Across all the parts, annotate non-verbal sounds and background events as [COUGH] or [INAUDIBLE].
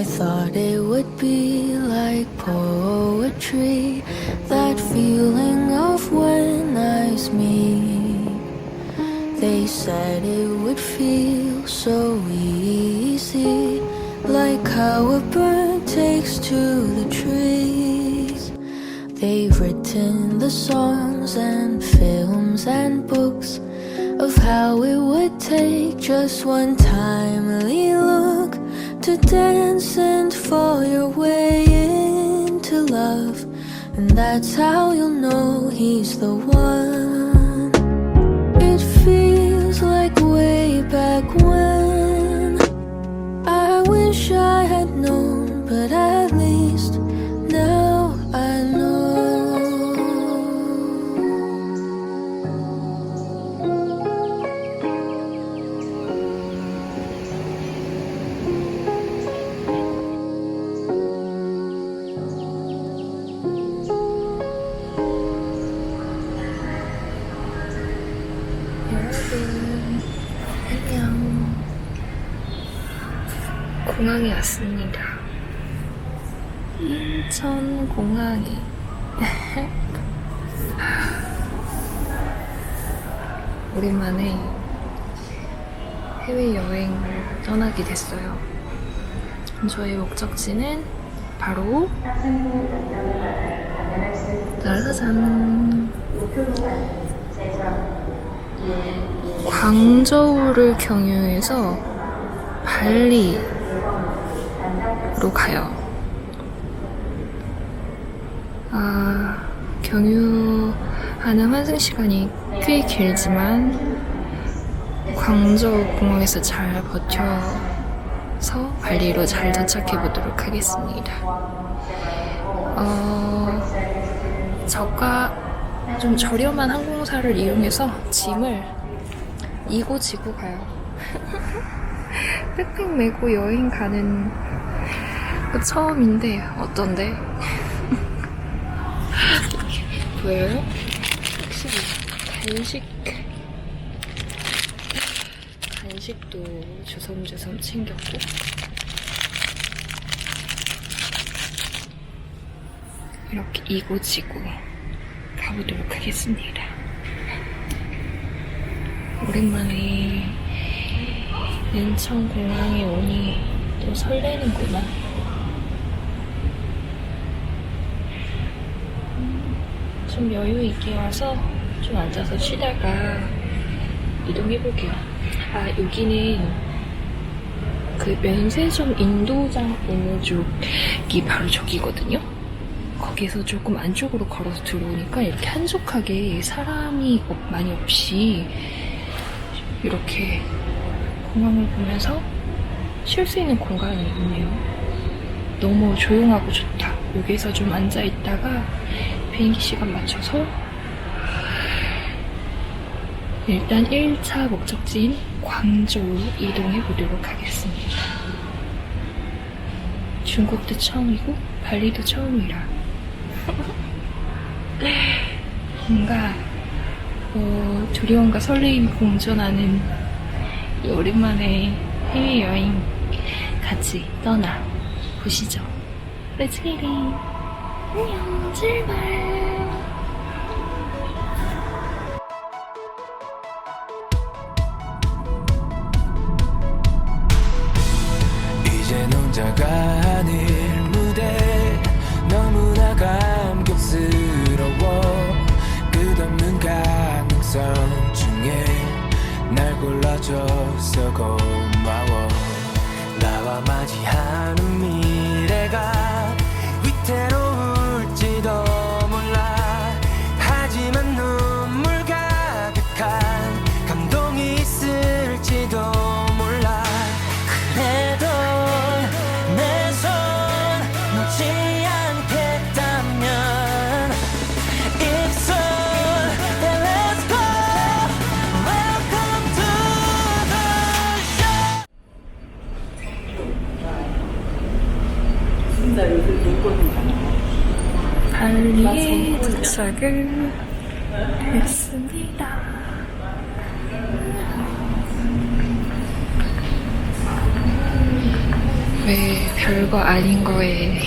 I thought it would be like poetry, that feeling of when eyes meet. They said it would feel so easy, like how a bird takes to the trees. They've written the songs and films and books of how it would take just one timely look to dance and fall your way into love. And that's how you'll know he's the one. 해외여행을 떠나게 됐어요. 저의 목적지는 바로 짜자잔 광저우를 경유해서 발리로 가요. 아, 경유하는 환승 시간이 꽤 길지만 광저우 공항에서 잘 버텨서 발리로 잘 도착해 보도록 하겠습니다. 어, 저가 좀 저렴한 항공사를 이용해서 짐을 이고 지고 가요. [LAUGHS] 백팩 메고 여행 가는 거 처음인데 어떤데? [LAUGHS] 보여요? 확실히 간식 간식도 주섬주섬 챙겼고 이렇게 이고 지고 가보도록 하겠습니다. 오랜만에 인천 공항에 오니 또 설레는구나. 좀 여유 있게 와서 좀 앉아서 쉬다가 이동해볼게요. 아, 여기는 그 면세점 인도장 있는 쪽이 바로 저기거든요. 거기서 조금 안쪽으로 걸어서 들어오니까 이렇게 한적하게 사람이 없- 많이 없이 이렇게 공항을 보면서 쉴 수 있는 공간이 있네요. 너무 조용하고 좋다. 여기서 좀 앉아 있다가 비행기 시간 맞춰서 일단 1차 목적지인 광저우 이동해 보도록 하겠습니다. 중국도 처음이고 발리도 처음이라 [LAUGHS] 뭔가 어, 두려움과 설레임이 공존하는 이 오랜만에 해외여행 같이 떠나 보시죠. It. 안녕, 출발. 골라줘서 고마워. 나와 맞이하 발리에 도착을 했습니다. 왜 별거 아닌 거에?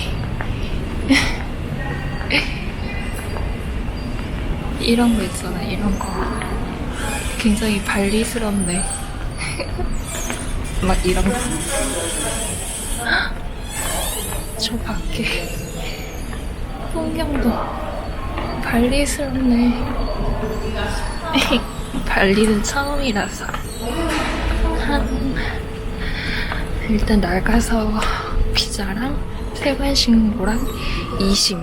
[LAUGHS] 이런 거 있잖아 이런 거. 굉장히 발리스럽네. [LAUGHS] 막 이런 거 저 밖에 풍경도 발리스럽네 [LAUGHS] 발리는 처음이라서 한 일단 나가서 피자랑 세관식모랑 이심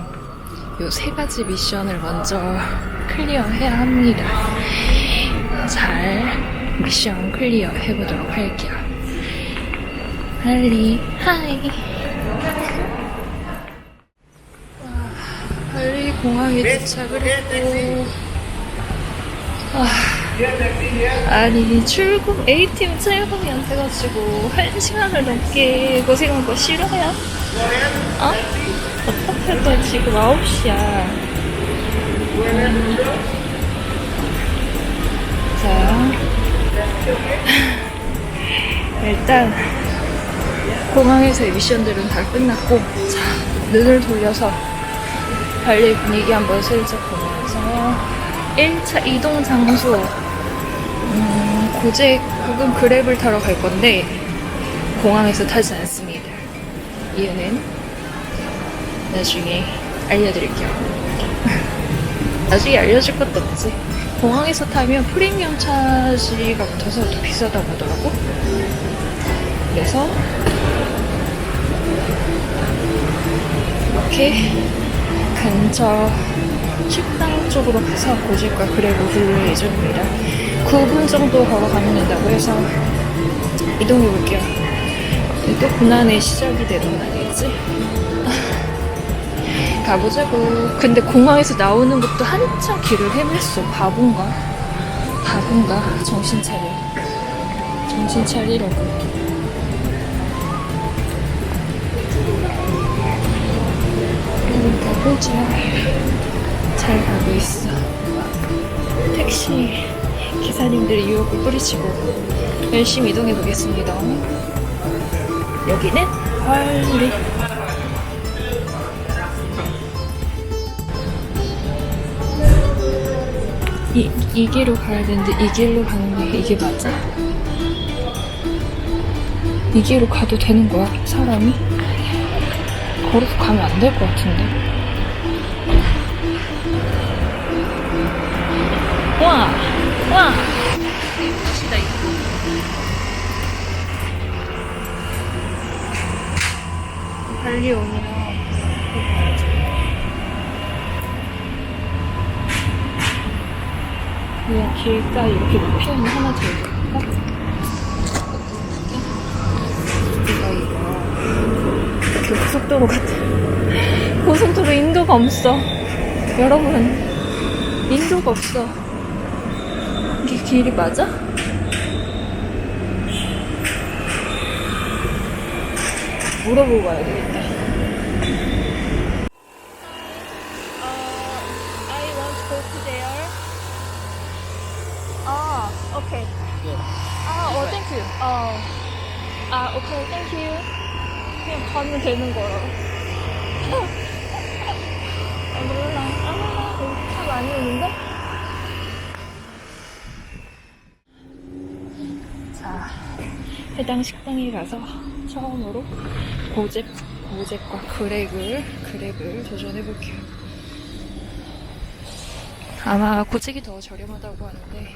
요 세 가지 미션을 먼저 클리어해야 합니다. 잘 미션 클리어 해보도록 할게요. 빨리 하이. 공항에 도착을 했고. 와, 아니 출국 A팀 출국이 안 돼가지고 한 시간을 넘게 고생한 거 싫어요? 어? 어떻게 또 지금 9시야. 자. 일단 공항에서의 미션들은 다 끝났고 자 눈을 돌려서 발리 분위기 한번 슬쩍 보면서 1차 이동 장소 음, 고제 혹은 그랩을 타러 갈 건데 공항에서 타지 않습니다. 이유는 나중에 알려드릴게요. [LAUGHS] 나중에 알려줄 것도 없지. 공항에서 타면 프리미엄 차지가 붙어서 더 비싸다고 하더라고. 그래서 이렇게 근처 식당 쪽으로 가서 고집과 그랩을 부를 예정입니다. 9분 정도 걸어가면 된다고 해서 이동해 볼게요. 또 고난의 시작이 되는 아니겠지? 가보자고. 근데 공항에서 나오는 것도 한참 길을 헤맸어. 바본가? 바본가? 정신 차려. 정신 차리라고. 음, 가보자. 잘 가고 있어. 택시 기사님들이 유혹을 뿌리치고 열심히 이동해 보겠습니다. 여기는 발리. 이, 이 길로 가야 되는데 이 길로 가는 게 이게 맞아? 이 길로 가도 되는 거야? 사람이? 걸어서 가면 안 될 것 같은데. 와! 와! 시다 이거. 발리 오면 그냥 길가 이렇게 높이는 하나 더 갈까? 이거 이렇게 고속도로 같아 고속도로 인도가 없어 여러분 인도가 없어 길이 맞아? 물어보고 가야 되겠다 I want to go to there 아, 오케이. 아, 어, 땡큐. 어. 아, 오케이, 땡큐. 그냥 가면 되는 거라. [LAUGHS] 아, 몰라. 아, 몰라. 차 많이 오는데? 자, 해당 식당에 가서 처음으로 고제, 고제과 그렉을, 그렉을 도전해볼게요. 아마 고책이 더 저렴하다고 하는데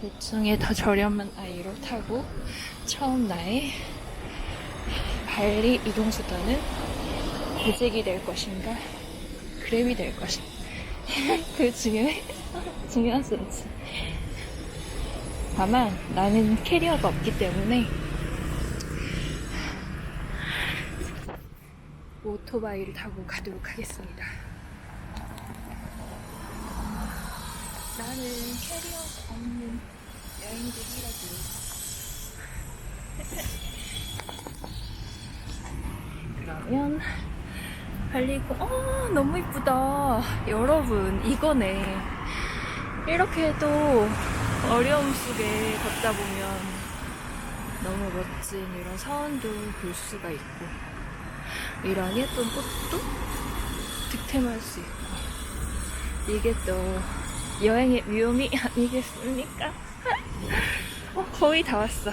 둘 중에 더 저렴한 아이로 타고 처음 나의 발리 이동수단은 고책이 될 것인가 그랩이 될 것인가 [LAUGHS] 그 중요해 [LAUGHS] 중요한 수지 다만 나는 캐리어가 없기 때문에 오토바이를 타고 가도록 하겠습니다. 나는 캐리어가 없는 여행객이라고. 그러면 발리고, 어, 너무 이쁘다. 여러분, 이거네. 이렇게 해도 어려움 속에 걷다 보면 너무 멋진 이런 사원도 볼 수가 있고 이런 예쁜 꽃도 득템할 수 있고 이게 또 여행의 묘미 아니겠습니까? [LAUGHS] 어, 거의 다 왔어.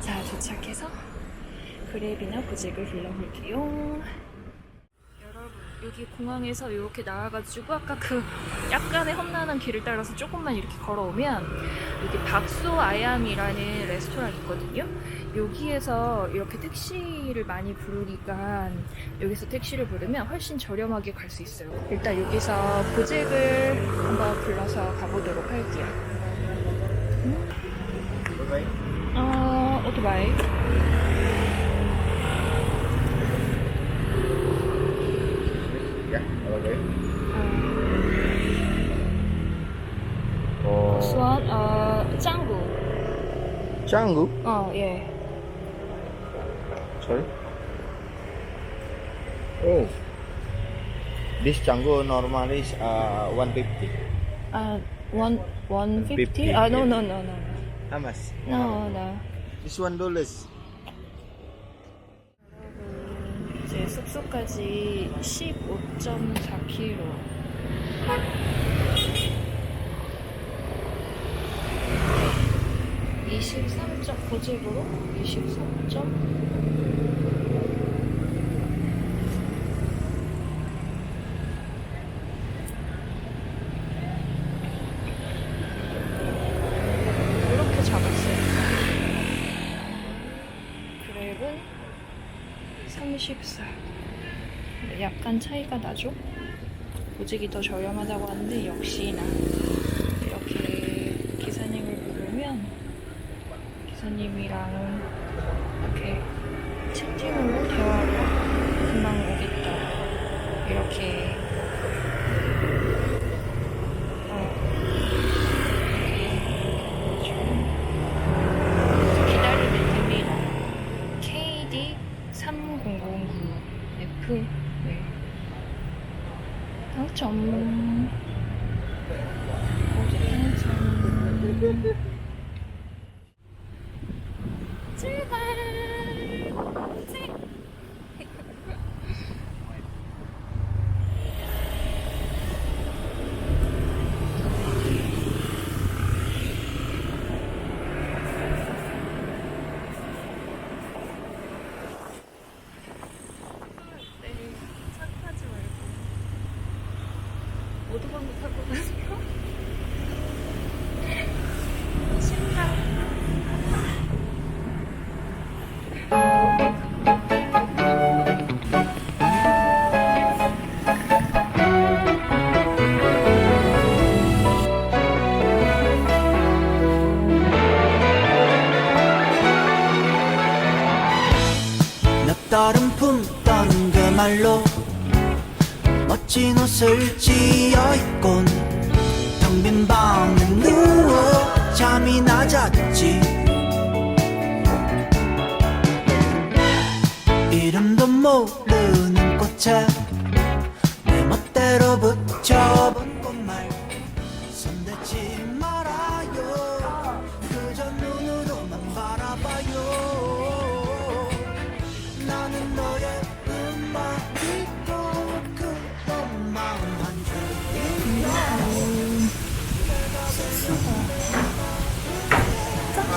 자, 도착해서 그랩이나 보직을 불러볼게요. 여기 공항에서 이렇게 나와가지고 아까 그 약간의 험난한 길을 따라서 조금만 이렇게 걸어오면 여기 박소 아얌이라는 레스토랑 있거든요. 여기에서 이렇게 택시를 많이 부르니까 여기서 택시를 부르면 훨씬 저렴하게 갈 수 있어요. 일단 여기서 보직을 한번 불러서 가보도록 할게요. 어, 오토바이. Ya, okay. 어, Oh, 수원, 어, 짱구. Canggu? 어, 예. Sorry. Oh. This Canggu normal is uh, 150. 아, 원, 원 피프티? 150, 아, no, yeah. no, no, no. How much? No, no. This one dollars. 이제 숙소까지 15.4km. 23점 고집으로 23점 이렇게 잡았어요. 그랩은 34. 근데 약간 차이가 나죠? 보직이 더 저렴하다고 하는데 역시나 이렇게 기사님을 부르면 기사님이랑 이렇게 채팅으로 대화를 금방 오겠다. 이렇게 어, 이렇게 기다리면 됩니다. KD 3009 F 네. 당첨. 어제 [LAUGHS] 당첨.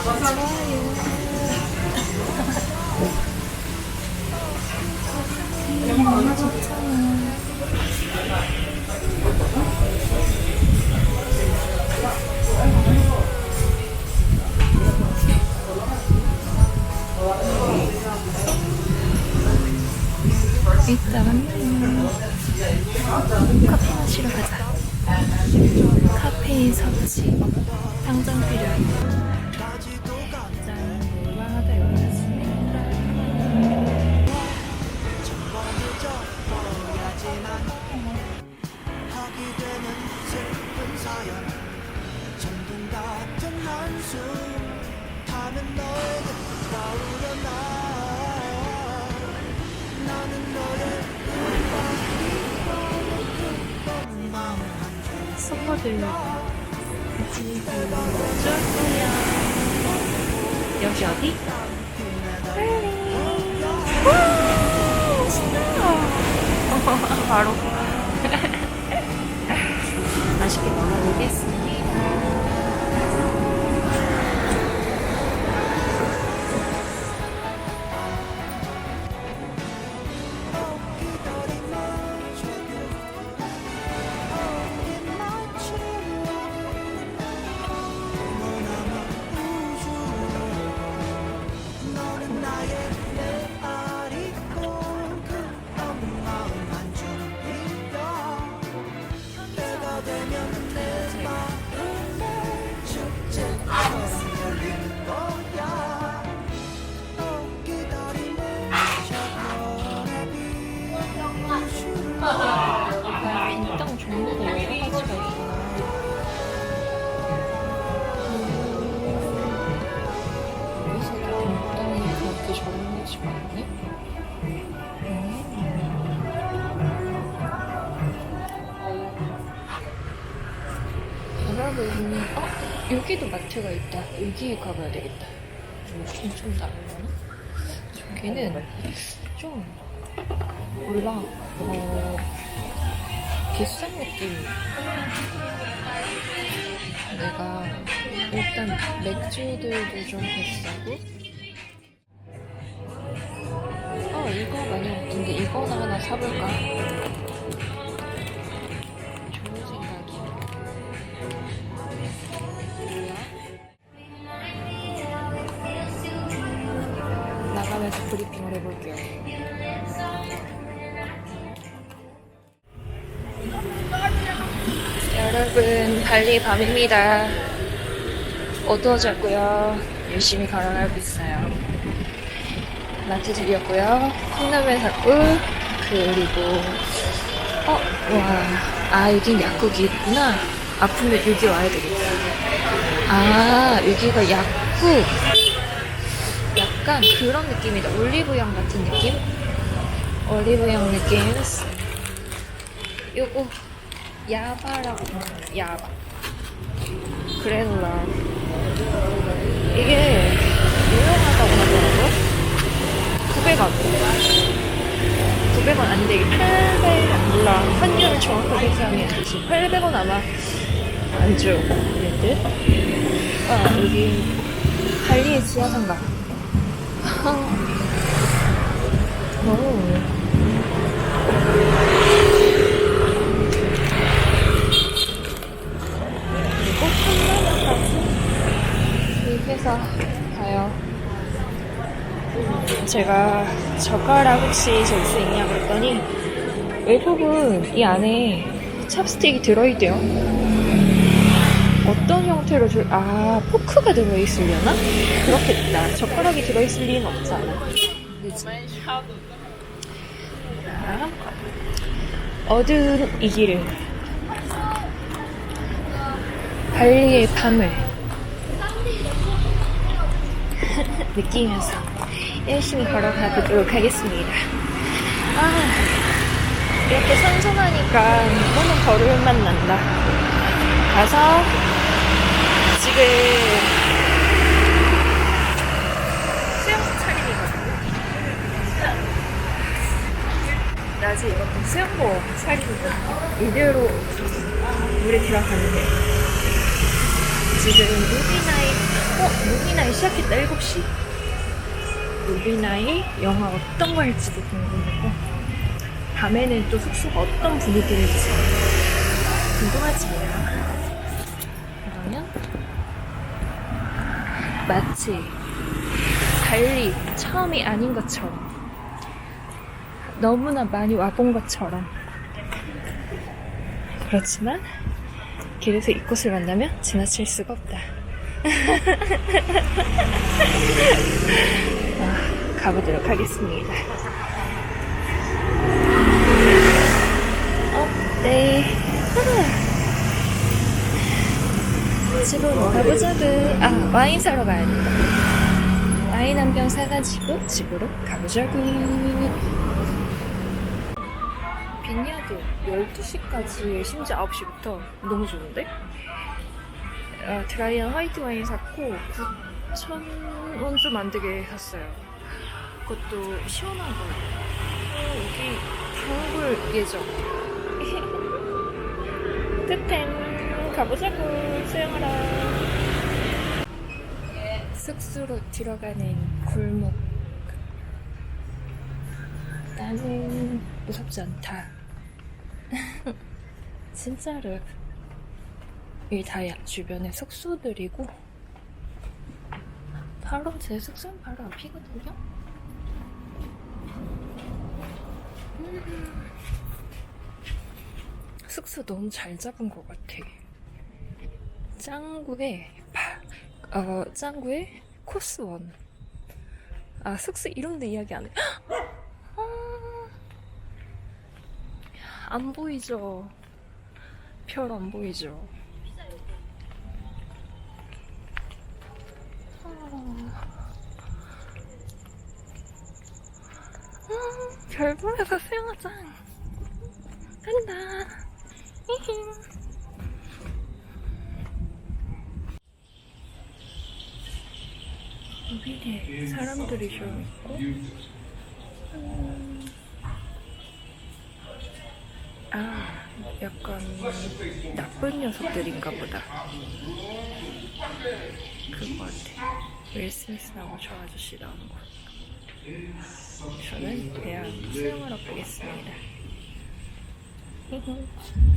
일 같이 어쩔 거야. 여기 어디? 와, 신나. 바로. [LAUGHS] 맛있게 먹어보겠습니다. 되면 내마 음. 여러분, 어? 여기도 마트가 있다. 여기에 가봐야 되겠다. 좀, 좀 다르려나? 저기는 좀, 몰라. 어, 비싼 느낌. 내가 일단 맥주들도 좀 비싸고. 어 이거 많이 근데 이거나 하나 사볼까? 해볼게요. 여러분 발리 밤입니다. 어두워졌고요. 열심히 걸어가고 있어요. 마트 들렸고요. 콩라면 샀고 그리고 어, 와, 아 여긴 약국이 있구나. 아프면 여기 와야 되겠다. 아 여기가 약국. 약간 그런 느낌이다. 올리브영 같은 느낌? 올리브영 느낌. 요거 야바라고. 야바. 그래놀라 이게 유명하다고 하더라고요 900원. 900원 아닌데 이게 800원. 몰라. 환율을 정확하게 계산해야 되지 800원 아마 안 줘 얘들? 아 여기. 발리의 지하상가 해서 가요. 제가 젓가락 혹시 줄 수 있냐고 했더니 외국은 이 안에 찹스틱이 들어있대요. 어떤 형태로 줄, 아, 포크가 들어있으려나? 그렇겠다. 젓가락이 들어있을 리는 없잖아. 어두운 이 길을 발리의 밤을 [LAUGHS] 느끼면서 열심히 걸어가 보도록 하겠습니다. 아, 이렇게 선선하니까 너무 걸을만 난다. 가서 지금 수영복 차림이거든요. 낮에 입었던 수영복 차림이거든요. 이대로 물에 들어가는데 지금 무비나잇 어? 무비나잇 시작했다 7시 무비나잇 영화 어떤 거 할지도 궁금하고 밤에는 또 숙소가 어떤 분위기일지 궁금하지요 그러면 마치 달리 처음이 아닌 것처럼 너무나 많이 와본 것처럼 그렇지만 길에서 이곳을 만나면 지나칠 수가 없다. [LAUGHS] 아, 가보도록 하겠습니다. 어, 네. 아, 집으로 가보자구. 아, 와인 사러 가야 된다. 와인 한 병 사가지고 집으로 가보자구. 빈야드 12시까지 심지어 9시부터 너무 좋은데? 어, 드라이한 화이트 와인 샀고 천원좀 안 되게 샀어요. 그것도 시원한 거. 어, 여기 단골 예정. [LAUGHS] 뜻템 가보자고 수영하러. 숙소로 들어가는 골목. 나는 무섭지 않다. [LAUGHS] 진짜로. 이 다 주변에 숙소들이고 바로 제 숙소는 바로 앞이거든요. 음. 숙소 너무 잘 잡은 것 같아. 짱구에 파, 어 짱구에 코스 원. 아 숙소 이름도 이야기 안 해. 아, 안 보이죠? 별 안 보이죠? 음, 별 보면서 수영하자. 간다. 히히. 사람들이 좀 있고. 음. 아, 약간 나쁜 녀석들인가 보다. 그거 같아. 윌 스미스 나오고 저 아저씨 나오는 거. 저는 그냥 수영하러 가겠습니다. [LAUGHS]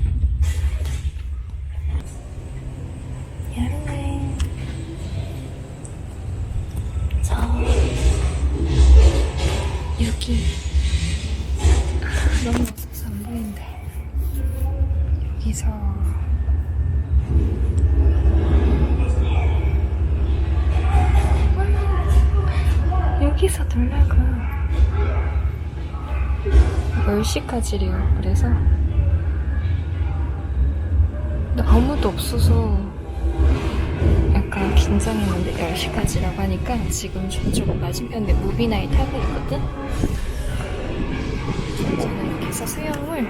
여름에 여기. 아, 너무 없어서 안 보이는데. 여기서. 여기서 놀라고. 10시까지래요 그래서. 근데 아무도 없어서 긴장했는데 10시까지라고 하니까 지금 저쪽 맞은편에 무비나잇 하고 있거든? 저는 이렇게 해서 수영을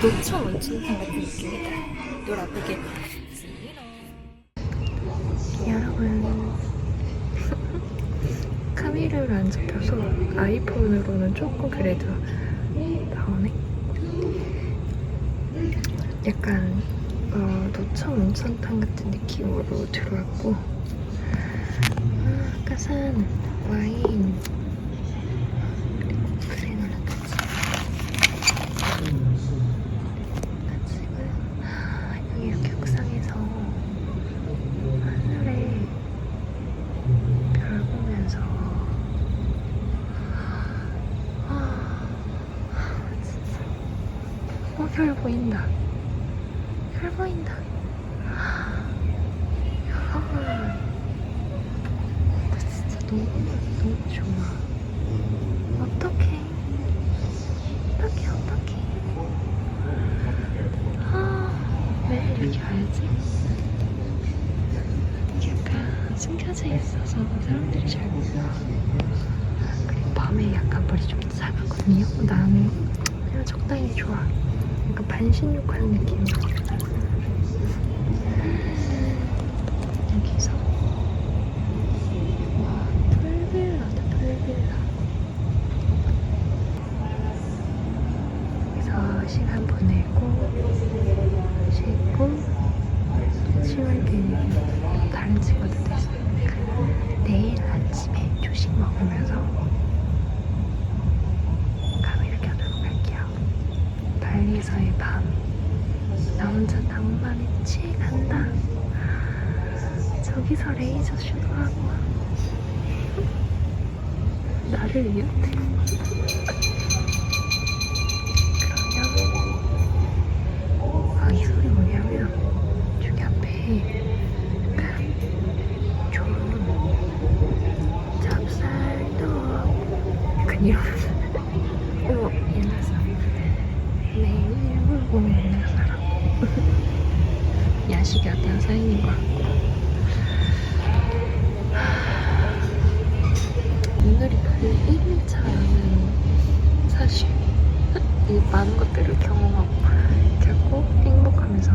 노천 온천탕 같은 느낌이다. 놀아보게. 여러분. [LAUGHS] 카메라로 안 잡혀서 아이폰으로는 조금 그래도 나오네. 약간 어, 노천 온천탕 같은 느낌으로 들어왔고. 아, 아까 산 와인. 그리고 그래놀라까지. 가지고요. 이렇게 옥상에서 하늘에 별 보면서. 아 진짜. 어 별 보인다 별 보인다 여러분 나 진짜 너무 너무 좋아 어떡해 어떡해 어떡해 아 왜 이렇게 알지? 약간 숨겨져 있어서 사람들이 잘 몰라. 그리고 밤에 약간 머리 좀 작았거든요. 나는 그냥 적당히 좋아. 약간 반신욕하는 느낌이야. 여기서 와 풀빌라다 풀빌라. 여기서 시간 보내고 쉬고 10월 계획이 다른 친구들도 있어요. 내일 아침에 조식 먹으면서 카메라 켜두고 갈게요. 발리에서의 밤. 나 혼자 낭만에 취해 간다. 저기서 레이저 슛도 하고. 나를 위협해. 1일차라는 사실 이 많은 것들을 경험하고 결국 행복하면서